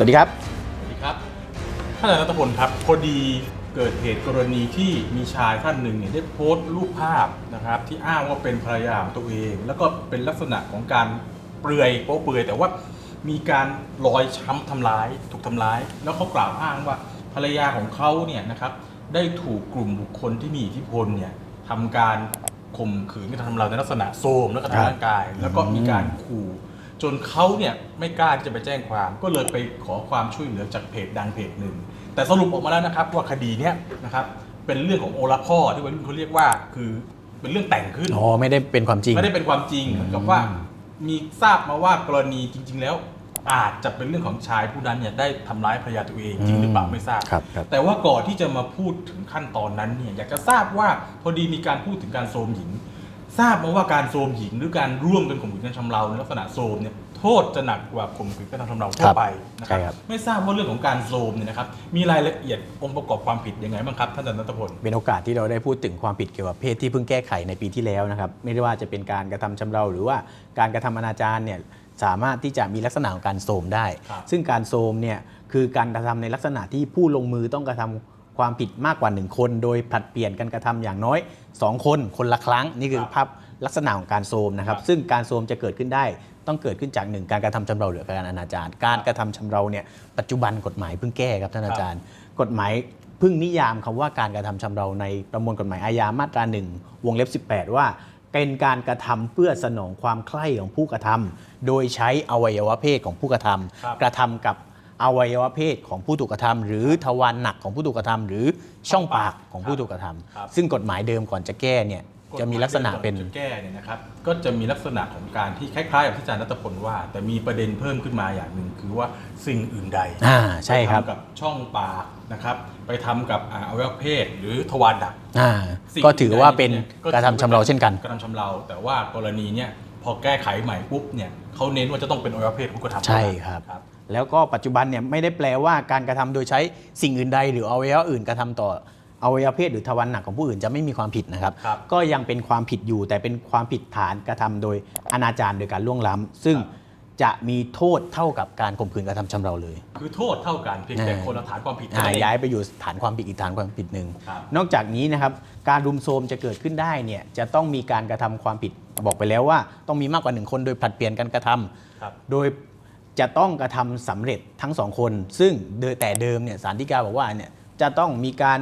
สวัสดีครับ สวัสดีครับ ท่านอาจารย์รัตพลครับพอดีเกิดเหตุกรณีที่มีชายท่านหนึ่งเนี่ยได้โพสต์รูปภาพนะครับ ที่อ้างว่าเป็นภรรยาของตัวเอง แล้วก็เป็นลักษณะของการเปลือยโป๊เปลือย แต่ว่ามีการรอยช้ำทำร้าย ถูกทำร้าย แล้วเขากล่าวอ้างว่าภรรยาของเขาเนี่ยนะครับได้ถูกกลุ่มบุคคลที่มีอิทธิพลเนี่ยทำการข่มขืนกระทำเราในลักษณะโทรมและกระทำร่างกาย แล้วก็มีการขู่ จนเขาเนี่ยไม่กล้าที่จะไปแจ้งความ ก็เลยไปขอความช่วยเหลือจากเพจดังเพจหนึ่ง แต่สรุปออกมาแล้วนะครับว่าคดีเนี้ยนะครับเป็นเรื่องของโอลาพ่อที่วัยรุ่นเขาเรียกว่าคือเป็นเรื่องแต่งขึ้นอ๋อไม่ได้เป็นความจริง ไม่ได้เป็นความจริงเหมือนกับว่า มีทราบมาว่ากรณีจริง ๆ แล้ว อาจจะเป็นเรื่องของชายผู้นั้นเนี่ยได้ทำร้ายภรรยาตัวเองจริงหรือเปล่าไม่ทราบ ครับครับ แต่ว่าก่อนที่จะมาพูดถึงขั้นตอนนั้นเนี่ยอยากจะทราบว่าพอดีมีการพูดถึงการโทรมหญิง ทราบมาว่าการโทรมหญิงหรือการร่วมกันข่มขืนการทำเราในลักษณะโทรมเนี่ยโทษจะหนักกว่าข่มขืนการทำเราทั่วไปนะคใช่รับครับไม่ทราบว่าเรื่องของการโทรมเนี่ยนะครับมีรายละเอียดองค์ประกอบความผิดยังไงบ้างครับท่านอาจารย์นัทพล เป็นโอกาสที่เราได้พูดถึงความผิดเกี่ยวกับเพศที่เพิ่งแก้ไขในปีที่แล้วนะครับ ไม่ได้ว่าจะเป็นการกระทำชำเราหรือว่าการกระทำอนาจารเนี่ยสามารถที่จะมีลักษณะของการโสมได้ ครับ ซึ่งการโสมเนี่ยคือการกระทำในลักษณะที่ผู้ลงมือต้องกระทำ ความผิดมากกว่า 1 คน โดยผลัดเปลี่ยนกันกระทำอย่างน้อย 2 คนคนละครั้ง นี่คือภาพลักษณะของการโสมนะครับ ซึ่งการโสมจะเกิดขึ้นได้ต้องเกิดขึ้นจากหนึ่งการกระทำชำเราหรือการอนาจารการกระทำชำเราเนี่ยปัจจุบันกฎหมายเพิ่งแก้ครับท่านอาจารย์ กฎหมายเพิ่งนิยามคำว่าการกระทำชำเราในประมวลกฎหมายอาญามาตราหนึ่งวงเล็บ 18 ว่าเป็นการกระทำเพื่อสนองความใคร่ของผู้กระทำโดยใช้อวัยวะเพศของผู้กระทำครับกระทำกับ อวัยวะเพศของผู้ถูกกระทำหรือทวารหนักของผู้ถูกกระทำหรือช่องปากของผู้ถูกกระทำครับ ซึ่งกฎหมายเดิมก่อนจะแก้เนี่ยจะมีลักษณะเป็นกฎหมายจะแก้เนี่ยนะครับก็จะมีลักษณะของการที่คล้ายๆกับที่อาจารย์รัตพลว่า แต่มีประเด็นเพิ่มขึ้นมาอย่างหนึ่งคือว่าสิ่งอื่นใดอ่าใช่ครับ ไปทำกับช่องปากนะครับ ไปทำกับอ่าอวัยวะเพศหรือทวารหนัก อ่าสิ่งก็ถือว่าเป็นใดยกระทำชำเราเช่นกัน กระทำชำเรา แต่ว่ากรณีเนี่ยพอแก้ไขใหม่ปุ๊บเนี่ยเขาเน้นว่าจะต้องเป็นอวัยวะเพศผู้กระทำใช่ครับ ครับ แล้วก็ปัจจุบันเนี่ยไม่ได้แปลว่าการกระทำโดยใช้สิ่งอื่นใด หรืออวัยวะอื่นกระทำต่ออวัยวะเพศหรือทวารหนักของผู้อื่นจะไม่มีความผิดนะครับครับก็ยังเป็นความผิดอยู่แต่เป็นความผิดฐานกระทำโดยอนาจารโดยการล่วงล้ำซึ่งครับจะมีโทษเท่ากับการข่มขืนกระทำชำเราเลย คือโทษเท่ากันเพียงแต่อ่าคนละฐานความผิดอ่าเท่นั้นเองย้ายไปอยู่ฐานความผิดอีกฐานความผิดหนึ่งครับนอกจากนี้นะครับการรุมโทรมจะเกิดขึ้นได้เนี่ยจะต้องมีการกระทำความผิดบอกไปแล้วว่า ต้องมีมากกว่าหนึ่งคนโดยผลัดเปลี่ยนกันกระทำครับโดย จะต้องกระทำสำเร็จทั้งสองคน ซึ่งโดยแต่เดิมเนี่ยสารดีกาบอกว่าเนี่ยจะต้องมีการ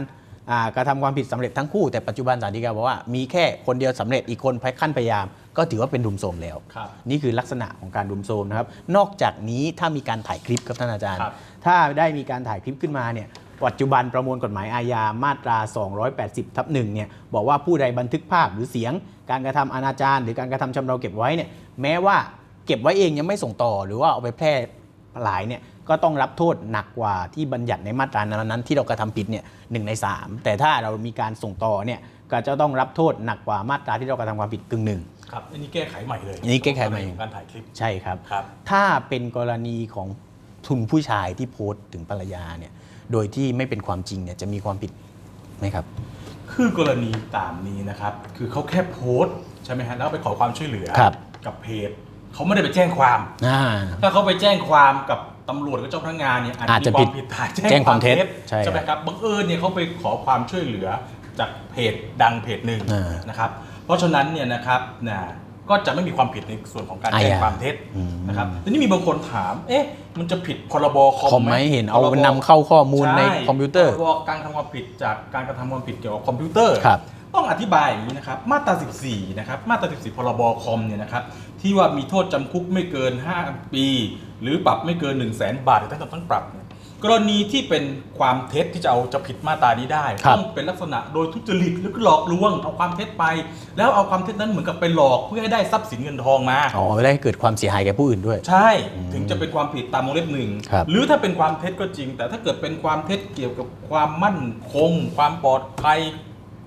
อ่ากระทำความผิดสำเร็จทั้งคู่แต่ปัจจุบันสารดีกาบอกว่ามีแค่คนเดียวสำเร็จอีกคนภายขั้นพยายาม ก็ถือว่าเป็นรุมโทรมแล้วครับนี่คือลักษณะของการรุมโทรมนะครับ นอกจากนี้ถ้ามีการถ่ายคลิปครับท่านอาจารย์ครับถ้าได้มีการถ่ายคลิปขึ้นมาเนี่ยปัจจุบันประมวลกฎหมายอาญามาตรา 280 ทับหนึ่งเนี่ยบอกว่าผู้ใดบันทึกภาพหรือเสียง การกระทำอนาจารหรือการกระทำชำเราเก็บไว้เนี่ยแม้ว่า เก็บไว้เองยังไม่ส่งต่อหรือว่าเอาไปแพร่หลายเนี่ยก็ต้องรับโทษหนักกว่าที่บัญญัติในมาตรานั้นๆที่เรากระทำผิดเนี่ยหนึ่งใน 3 แต่ถ้าเรามีการส่งต่อเนี่ยก็จะต้องรับโทษหนักกว่ามาตราที่เรากระทำความผิดกึ่งหนึ่งครับอันนี้แก้ไขใหม่เลยอันนี้แก้ไขใหม่ของการถ่ายคลิปใช่ครับครับ ถ้าเป็นกรณีของทุนผู้ชายที่โพสต์ถึงภรรยาเนี่ยโดยที่ไม่เป็นความจริงเนี่ยจะมีความผิดไหมครับ คือกรณีตามนี้นะครับ คือเขาแค่โพสต์ใช่ไหมฮะแล้วไปขอความช่วยเหลือครับกับเพจ เขาไม่ได้ไปแจ้งความ อ่า ถ้าเขาไปแจ้งความกับตำรวจกับเจ้าพนักงานเนี่ยอาจอาจจะจะมีคผิวาดมผิดฐานแจ้งความเท็จใช่ครับใช่ไหมครับบังเอิญเนี่ยเขาไปขอความช่วยเหลือจากเพจดังเพจหนึ่งอ่านะครับ เพราะฉะนั้นเนี่ยนะครับนะก็จะไม่มีความผิดในส่วนของการแจ้งอาญาความเท็จอืม นะครับทีนี้มีบางคนถาม เอ๊ะ มันจะผิดพรบคอมคอมไหมเห็นเอาพรบนำเข้าข้อมูลในช่คอมพิวเตอร์ พบการทำความผิดจากการกระทำความผิดเกี่ยวกับคอมพิวเตอร์ ครับ ต้องอธิบายอย่างนี้นะครับมาตรา 14 นะครับมาตรา 14 พรบคอมเนี่ยนะครับที่ว่ามีโทษจำคุกไม่เกิน 5 ปี หรือปรับไม่เกิน 1 0 0 0 0แสนบาทหรือทั้งจำทั้งปรับเนี่ยกรณีที่เป็นความเท็จที่จะเอาจะผิดมาตรานี้ได้ ครับ ต้องเป็นลักษณะโดยทุจริตหรือหลอกลวงเอาความเท็จไป แล้วเอาความเท็จนั้นเหมือนกับไปหลอกเพื่อให้ได้ทรัพย์สินเงินทองมา อ๋อไม่ได้เกิดความเสียหายแก่ผู้อื่นด้วย ใช่ถึงจะเป็นความผิดตามวงเล็บหนึ่งครับ หรือถ้าเป็นความเท็จก็จริง แต่ถ้าเกิดเป็นความเท็จเกี่ยวกับความมั่นคง ความปลอดภัย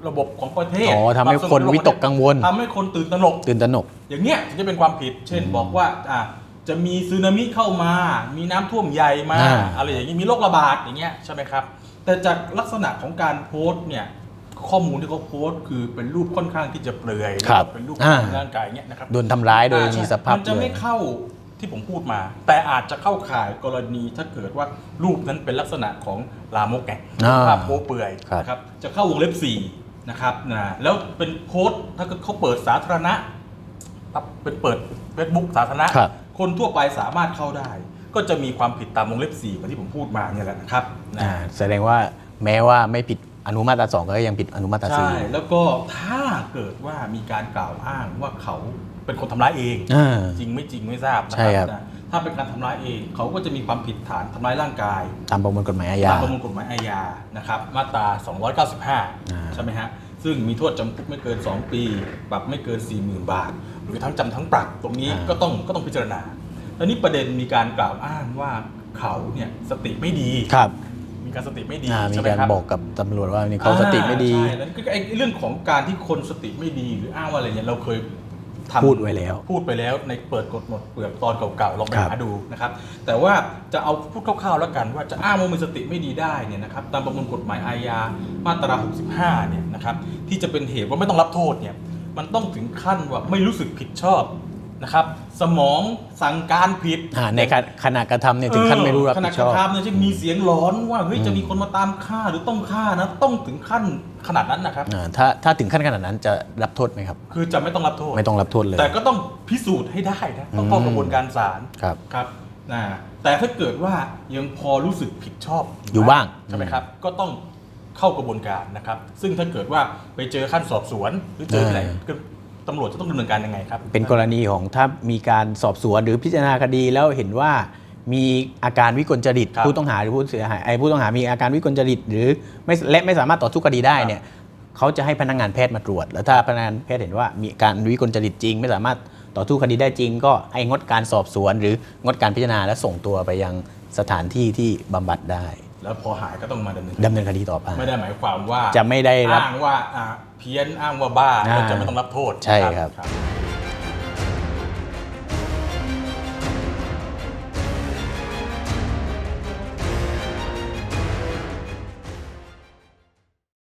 ระบบของประเทศอ๋อทำให้วามสงบคนระบบวิตกกังวล ทำให้คนตื่นตระหนก ตื่นตระหนก อย่างเงี้ยถึงจะเป็นความผิด เช่นบอกว่าอะจะมีสึนามิเข้ามา มีน้ำท่วมใหญ่มาอ่า อะไรอย่างนี้มีโรคระบาดอย่างเงี้ยใช่ไหมครับ แต่จากลักษณะของการโพสต์เนี่ยข้อมูลที่เขาโพสต์คือเป็นรูปค่อนข้างที่จะเปลือยครับเป็นรูปอ่าร่างกายอย่างเงี้ยนะครับ โดนทำร้ายโดยอ่ามีใช่สภาพมันจะเปลืไม่อยเข้าที่ผมพูดมา แต่อาจจะเข้าข่ายกรณีถ้าเกิดว่ารูปนั้นเป็นลักษณะของลามกไงอ่าภาพโป๊เปื่อยครับนะครับจะเข้าวงเล็บ4 นะครับนะแล้วเป็นโพสต์ถ้าเกิดเขาเปิดสาธารณะปั๊บเป็นเปิด Facebook สาธารณะ ครับ คนทั่วไปสามารถเข้าได้ ก็จะมีความผิดตามวงเล็บ4เหมือนที่ผมพูดมาเนี่ยแหละนะครับนะอ่าแสดงว่าแม้ว่าไม่ผิดอนุมาตราสองก็ยังผิดอนุมาตราใช่สี่แล้วก็ถ้าเกิดว่ามีการกล่าวอ้างว่าเขาเป็นคนทำร้ายเอง อ่า จริงไม่จริงไม่ทราบนะใช่ครับ นะ ถ้าเป็นการทำร้ายเองเขาก็จะมีความผิดฐานทำร้ายร่างกาย ตามประมวลกฎหมายอาญา ตามประมวลกฎหมายอาญานะครับมาตรา 295 ใช่ไหมฮะ ซึ่งมีโทษจำคุกไม่เกิน 2 ปี ปรับไม่เกิน 40,000 บาท หรือทั้งจำทั้งปรับตรงนี้อ่า ก็ต้องก็ต้องพิจารณาแล้วนี่ประเด็นมีการกล่าวอ้างว่าเขาเนี่ยสติไม่ดี ครับมีการสติไม่ดีอ่ามีใช่ไหมการครับ บอกกับตำรวจว่านี่เขาสติไม่ดี อ่าใช่แล้วก็ไอ้เรื่องของการที่คนสติไม่ดีหรืออ้างว่าอะไรเนี่ยเราเคย ทำพูดไว้แล้ว พูดไปแล้วในเปิดกฎหมดเปลือกตอนเก่าๆลองไปครับหาดูนะครับแต่ว่าจะเอาพูดคร่าวๆแล้วกัน ว่าจะอ้างว่ามีสติไม่ดีได้เนี่ยนะครับตามประมวลกฎหมายอาญามาตรา 65เนี่ยนะครับที่จะเป็นเหตุว่าไม่ต้องรับโทษเนี่ยมันต้องถึงขั้นว่าไม่รู้สึกผิดชอบ นะครับสมองสั่งการผิดอ่าในขณะขณะกระทำเนี่ยถึงขั้นไม่รู้รับขณะผิดกชอระบทำเนี่ยจะมีเสียงร้อนว่าเฮ้ยอืมจะมีคนมาตามฆ่าหรือต้องฆ่านะต้องถึงขั้นขนาดนั้นนะครับ อ่าถ้าถ้าถึงขั้นขนาดนั้นจะรับโทษไหมครับ คือจะไม่ต้องรับโทษ ไม่ต้องรับโทษเลย แต่ก็ต้องพิสูจน์ให้ได้นะต้องเข้ากระบวนการศาลครับครับนะแต่ถ้าเกิดว่ายังพอรู้สึกผิดชอบอยู่บ้าง ใช่ไหมครับ ก็ต้องเข้ากระบวนการนะครับ ซึ่งถ้าเกิดว่าไปเจอขั้นสอบสวนหรือเจอที่ไหนเออก็ ตำรวจจะต้องดำเนินการยังไงครับ เป็นกรณีของถ้ามีการสอบสวนหรือพิจารณาคดีแล้วเห็นว่ามีอาการวิกลจริตครับผู้ต้องหาหรือผู้เสียหายไอ้ผู้ต้องหามีอาการวิกลจริต หรือไม่และไม่สามารถต่อสู้คดีได้เนี่ยเขาจะให้พนักงานแพทย์มาตรวจ แล้วถ้าพนักงานแพทย์เห็นว่ามีการวิกลจริตจริง ไม่สามารถต่อสู้คดีได้จริง ก็ให้งดการสอบสวน หรืองดการพิจารณาและส่งตัวไปยังสถานที่ที่บำบัดได้ แล้วพอหายก็ต้องมาดำเนินดำเนินคดีต่อไป ไม่ได้หมายความว่าจะไม่ได้รับอ้างว่าอ่าเพี้ยนอ้างว่าบ้าอ่าก็จะไม่ต้องรับโทษใช่ครับครับ